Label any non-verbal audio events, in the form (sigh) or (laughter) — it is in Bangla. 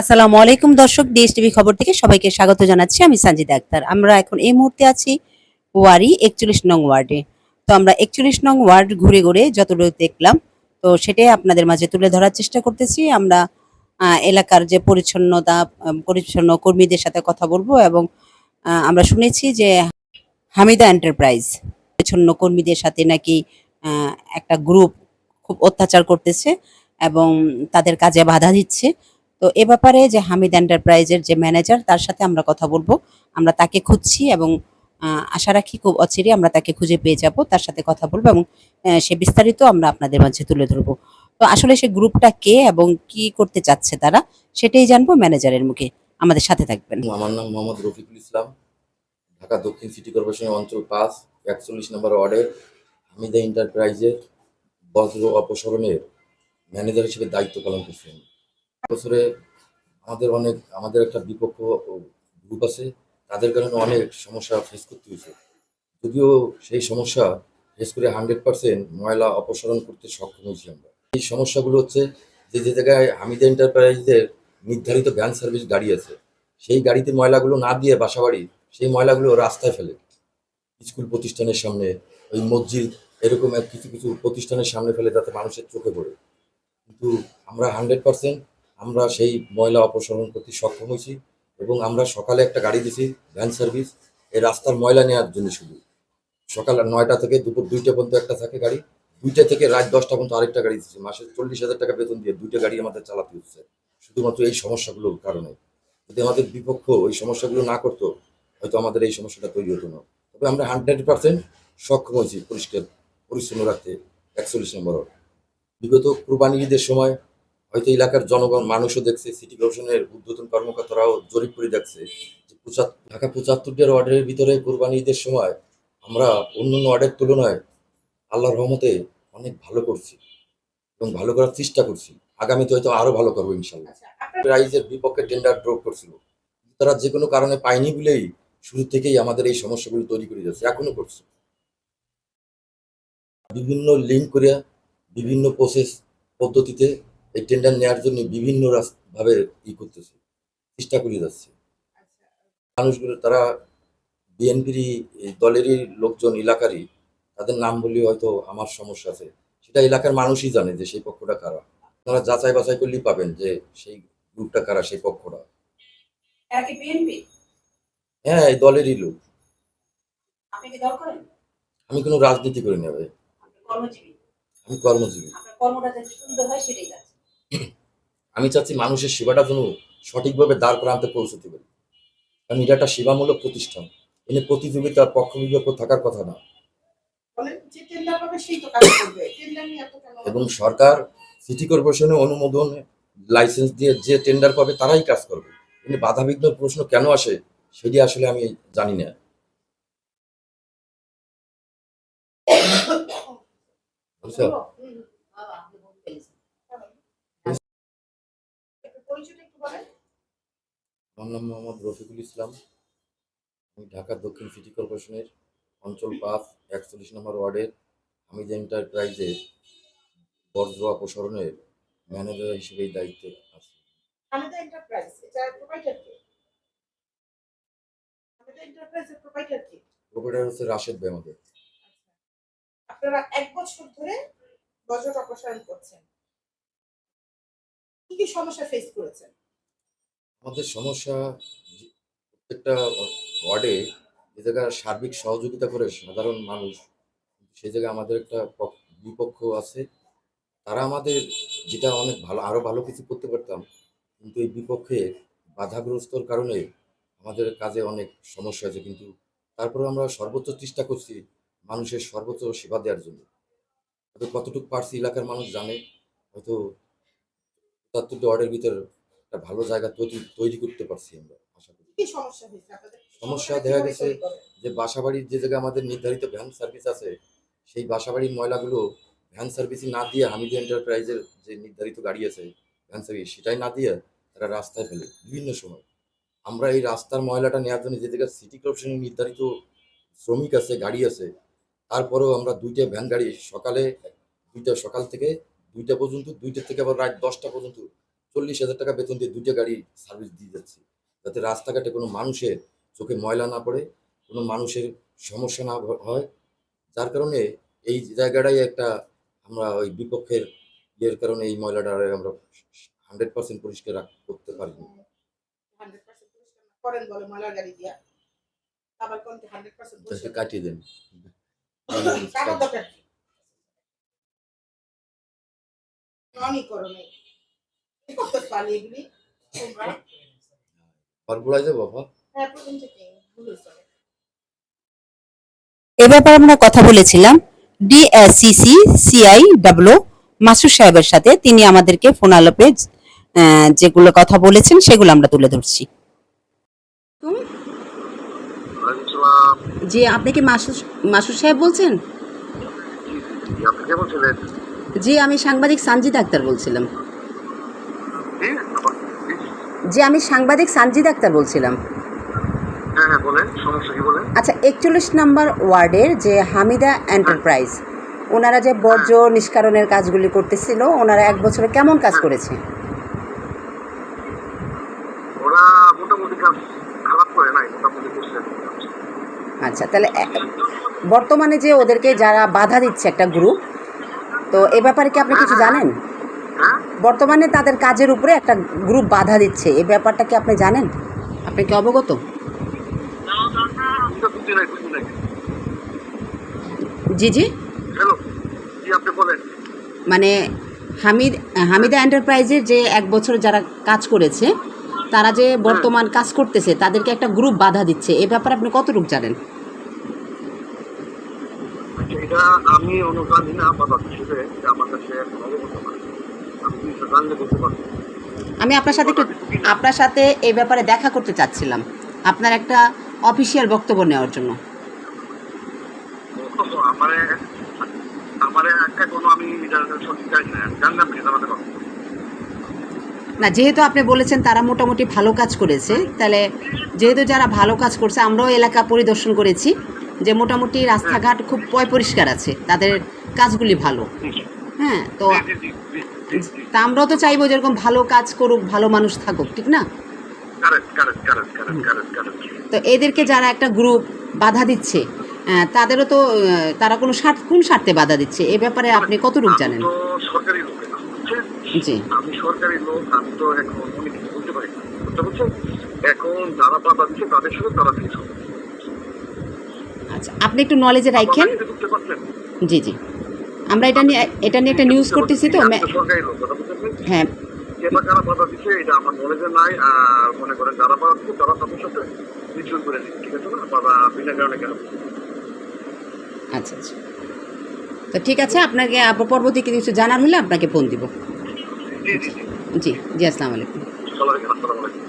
আসসালামু আলাইকুম দর্শক ডিএস টিভি খবর থেকে সবাইকে স্বাগত জানাচ্ছি। আমি সঞ্জিদা আক্তার। আমরা এখন এই মুহূর্তে আছি ওয়ারি একচল্লিশ নং ওয়ার্ডে। তো আমরা একচল্লিশ নং ওয়ার্ড ঘুরে ঘুরে যতটুকু দেখলাম, তো সেটাই আপনাদের মাঝে তুলে ধরার চেষ্টা করতেছি। আমরা এলাকার যে পরিচ্ছন্নতা পরিচ্ছন্ন কর্মীদের সাথে কথা বলব এবং আমরা শুনেছি যে হামিদা এন্টারপ্রাইজ, পরিচ্ছন্ন কর্মীদের সাথে নাকি একটা গ্রুপ খুব অত্যাচার করতেছে এবং তাদের কাজে বাধা দিচ্ছে। তো এ ব্যাপারে যে হামিদ এন্টারপ্রাইজের যে ম্যানেজার, তার সাথে আমরা কথা বলব। আমরা তাকে খুঁজছি এবং আশা রাখি খুব অচিরে আমরা তাকে খুঁজে পেয়ে যাব, তার সাথে কথা বলব এবং সে বিস্তারিত আমরা আপনাদের মাঝে তুলে ধরবো। তো আসলে সে গ্রুপটা কে এবং কি করতে চাচ্ছে তারা, সেটাই জানব ম্যানেজারের মুখে। আমাদের সাথে থাকবেন। আমার নাম মোহাম্মদ রফিকুল ইসলাম। ঢাকা দক্ষিণ সিটি কর্পোরেশনের অঞ্চল পাঁচ, একচল্লিশ নম্বর ওয়ার্ডের হামিদা এন্টারপ্রাইজের বজ্র অপসারণের ম্যানেজার হিসেবে দায়িত্ব পালন করছেন। বছরে আমাদের অনেক, আমাদের একটা বিপক্ষ গ্রুপ আছে, তাদের কারণে অনেক সমস্যা ফেস করতে হয়েছে। যদিও সেই সমস্যা ফেস করে হান্ড্রেড পার্সেন্ট ময়লা অপসারণ করতে সক্ষম হয়েছি আমরা। এই সমস্যাগুলো হচ্ছে যে যে জায়গায় হামিদা এন্টারপ্রাইজদের নির্ধারিত ভ্যান সার্ভিস গাড়ি আছে, সেই গাড়িতে ময়লাগুলো না দিয়ে বাসাবাড়ি, সেই ময়লাগুলো রাস্তায় ফেলে। স্কুল প্রতিষ্ঠানের সামনে, ওই মসজিদ, এরকম কিছু কিছু প্রতিষ্ঠানের সামনে ফেলে যাতে মানুষের চোখে পড়ে। কিন্তু আমরা হান্ড্রেড পার্সেন্ট আমরা সেই ময়লা অপসারণ করতে সক্ষম হয়েছি এবং আমরা সকালে একটা গাড়ি দিছি ভ্যান সার্ভিস এই রাস্তার ময়লা নেওয়ার জন্য শুধু। সকাল নয়টা থেকে দুপুর দুইটা পর্যন্ত একটা থাকে গাড়ি, দুইটা থেকে রাত দশটা পর্যন্ত আরেকটা গাড়ি দিচ্ছি মাসে চল্লিশ হাজার টাকা বেতন দিয়ে দুইটা গাড়ি আমাদের চালাতে হচ্ছে। শুধুমাত্র এই সমস্যাগুলোর কারণে। যদি আমাদের বিপক্ষ ওই সমস্যাগুলো না করতো, হয়তো আমাদের এই সমস্যাটা তৈরি হতো না। তবে আমরা হান্ড্রেড পার্সেন্ট সক্ষম হয়েছি পরিষ্কার, পরিচ্ছন্ন রাখতে, একচল্লিশ নম্বর বিগত কুরবানি ঈদের সময় হয়তো এলাকার জনগণ মানুষও দেখছে সিটি কর্পোরেশনের উদ্বোধন কর্মকর্তারাও জরিপ করে দেখছে যে ঢাকা পঁচাত্তরটার ওয়ার্ডের ভিতরে কুরবানি ঈদের সময় আমরা অন্য অন্য ওয়ার্ডের তুলনায় আল্লাহর রহমতে অনেক ভালো করছি এবং ভালো করার চেষ্টা করছি। আগামীতে হয়তো আরও ভালো করব ইনশাল্লাহ। প্রাইজের বিপক্ষে টেন্ডার ড্রপ করছিল তারা যে কোনো কারণে পায়নি বলেই শুরু থেকেই আমাদের এই সমস্যাগুলো তৈরি করে যাচ্ছে এখনও করছে। বিভিন্ন লিঙ্ক করে বিভিন্ন প্রসেস পদ্ধতিতে এই টেন্ডার নেওয়ার জন্য বিভিন্ন ভাবে ই করতেছে চেষ্টা করে যাচ্ছে। মানুষগুলো তারা বিএনপির দলেরই লোকজন এলাকারই তাদের নাম বললে হয়তো আমার সমস্যা আছে। সেটা এলাকার মানুষই জানে যে সেই পক্ষটা কারা। তারা যাচাই বাছাই করলেই পাবেন যে সেই গ্রুপটা কারা সেই পক্ষটা। হ্যাঁ এই দলেরই লোক। আমি কোনো রাজনীতি করি না ভাই। আমি কর্মজীবী। কর্মটা যাতে সুন্দর হয় সেটাই আমি চাচ্ছি মানুষের সেবাটা যেন সঠিকভাবে দাঁড় প্রান্তে পৌঁছতে পারি। কারণ এটা একটা সেবামূলক প্রতিষ্ঠান। এনে প্রতিযোগিতা পক্ষ বিপক্ষ থাকার কথা না। এবং সরকার সিটি কর্পোরেশনের অনুমোদন লাইসেন্স দিয়ে যে টেন্ডার পাবে তারাই কাজ করবে। কিন্তু বাধাবিঘ্ন প্রশ্ন কেন আসে সেটি আসলে আমি জানি না। (coughs) বুঝছ হুম, একটু পরিচয়টা একটু বলেন আমার নাম মোহাম্মদ রফিকুল ইসলাম। আমি ঢাকা দক্ষিণ সিটি কর্পোরেশনের অঞ্চল পাঁচ একচল্লিশ নম্বর ওয়ার্ডের হামিদ এন্টারপ্রাইজের বর্জ্য অপসারণের ম্যানেজার হিসেবে এই দায়িত্বে আছি। এন্টারপ্রাইজ প্রোপাইটার হচ্ছে রাশেদ ভাই আমাদের। আপনারা এক বছর ধরে বজট অপসারণ করছেন। কি কি সমস্যা ফেস করেছেন? আমাদের সমস্যা প্রত্যেকটা ওয়ার্ডে যে জায়গায় সার্বিক সহযোগিতা করে সাধারণ মানুষ সেই জায়গায় আমাদের একটা পক- বিপক্ষ আছে। তারা আমাদের যেটা অনেক ভালো আরও ভালো কিছু করতে পারতাম, কিন্তু এই বিপক্ষে বাধাগ্রস্তর কারণে আমাদের কাজে অনেক সমস্যা আছে কিন্তু তারপরে আমরা সর্বোচ্চ চেষ্টা করছি মানুষের সর্বোচ্চ সেবা দেওয়ার জন্য। হয়তো কতটুকু পারছি এলাকার মানুষ জানে, হয়তো পঁচাত্তরটি ওয়ার্ডের ভিতর একটা ভালো জায়গা তৈরি তৈরি করতে পারছি আমরা আশা করি। সমস্যা দেখা গেছে যে বাসাবাড়ির যে জায়গায় আমাদের নির্ধারিত ভ্যান সার্ভিস আছে সেই বাসাবাড়ির ময়লাগুলো ভ্যান সার্ভিসই না দিয়ে হামিদ এন্টারপ্রাইজের যে নির্ধারিত গাড়ি আছে ভ্যান সার্ভিস সেটাই না দিয়ে তারা রাস্তায় ফেলে বিভিন্ন সময়। আমরা এই রাস্তার ময়লাটা নেওয়ার জন্য যে জায়গায় সিটি কর্পোরেশনের নির্ধারিত শ্রমিক আছে গাড়ি আছে তারপরেও আমরা দুইটা ভ্যান গাড়ি সকালে দুইটা সকাল থেকে দুইটা পর্যন্ত দুইটা থেকে আবার রাত দশটা পর্যন্ত চল্লিশ হাজার টাকা বেতন দিয়ে দুটো গাড়ি সার্ভিস দিয়ে যাচ্ছি। যাতে রাস্তাঘাটে কোনো মানুষের চোখে ময়লা না পড়ে কোনো মানুষের সমস্যা না হয়। যার কারণে এই জায়গাটাই একটা আমরা ওই বিপক্ষের ইয়ের কারণে এই ময়লাটা আমরা হান্ড্রেড পার্সেন্ট পরিষ্কার করতে পারিনি। কাটিয়ে দেন। অনেক এগুলি বাবা হ্যাঁ প্রথম থেকে। এ ব্যাপারে আমরা কথা বলেছিলাম ডিএসসিসি সিআই ডাব্লু মাসুর সাহেবের সাথে তিনি আমাদেরকে ফোন আলাপে যেগুলো কথা বলেছেন সেগুলো আমরা তুলে ধরছি জি আপনি কি মাসুর মাসুর সাহেব বলছেন আপনি জি আমি সাংবাদিক সানজিদ আক্তার বলছিলাম? জি আমি সাংবাদিক সানজিদ আক্তার বলছিলাম। হ্যাঁ হ্যাঁ আচ্ছা একচল্লিশ নাম্বার ওয়ার্ডের যে হামিদা এন্টারপ্রাইজ ওনারা যে বর্জ্য নিষ্কারণের কাজগুলি করতেছিল ওনারা এক বছরে কেমন কাজ করেছে? আচ্ছা তাহলে বর্তমানে যে ওদেরকে যারা বাধা দিচ্ছে একটা গ্রুপ তো এ ব্যাপারে কি আপনি কিছু জানেন হ্যাঁ। বর্তমানে তাদের কাজের উপরে একটা গ্রুপ বাধা দিচ্ছে। এই ব্যাপারটা কি আপনি জানেন? আপনি কি অবগত? জি জি। মানে হামিদ হামিদা এন্টারপ্রাইজের যে এক বছর যারা কাজ করেছে তারা যে বর্তমান কাজ করতেছে তাদেরকে একটা গ্রুপ বাধা দিচ্ছে। এ ব্যাপারে আপনি কতটুকু জানেন? আমি না আমার কাছে আমি আপনার সাথে একটু আপনার সাথে এই ব্যাপারে দেখা করতে চাচ্ছিলাম। আপনার একটা অফিসিয়াল বক্তব্য নেওয়ার জন্য। না। যেহেতু আপনি বলেছেন তারা মোটামুটি ভালো কাজ করেছে তাহলে যেহেতু যারা ভালো কাজ করছে আমরাও এলাকা পরিদর্শন করেছি যে মোটামুটি রাস্তাঘাট খুব পয় পরিষ্কার আছে তাদের কাজগুলি ভালো। হ্যাঁ তো তা আমরাও তো চাইব যেরকম ভালো কাজ করুক ভালো মানুষ থাকুক ঠিক না? তো এদেরকে যারা একটা গ্রুপ বাধা দিচ্ছে তাদেরও তো তারা কোনো স্বার্থ কোন স্বার্থে বাধা দিচ্ছে? এ ব্যাপারে আপনি কতটুকু জানেন? সরকারি লোক জি। আমি সরকারি লোক আমি তো এখন অনেক কিছু বলতে পারি এখন যারা বাধা দিচ্ছে তাদের সাথে তারা আচ্ছা আপনি একটু নলেজে রাখেন। জি জি। আমরা এটা নিয়ে এটা নিয়ে একটা নিউজ করতেছি তো হ্যাঁ। যে যারা বাধা দিচ্ছে এটা আমার নলেজে নাই আর মনে করেন যারা বাধা দিচ্ছে তারা তাদের সাথে মিউচুয়াল করে নিচ্ছে ঠিক আছে না? বাধা বিনা কারণে কেন? আচ্ছা আচ্ছা। তো ঠিক আছে আপনাকে পরবর্তী কিছু জানার হলে আপনাকে ফোন দিব। জি জি জি। আসসালামু আলাইকুম।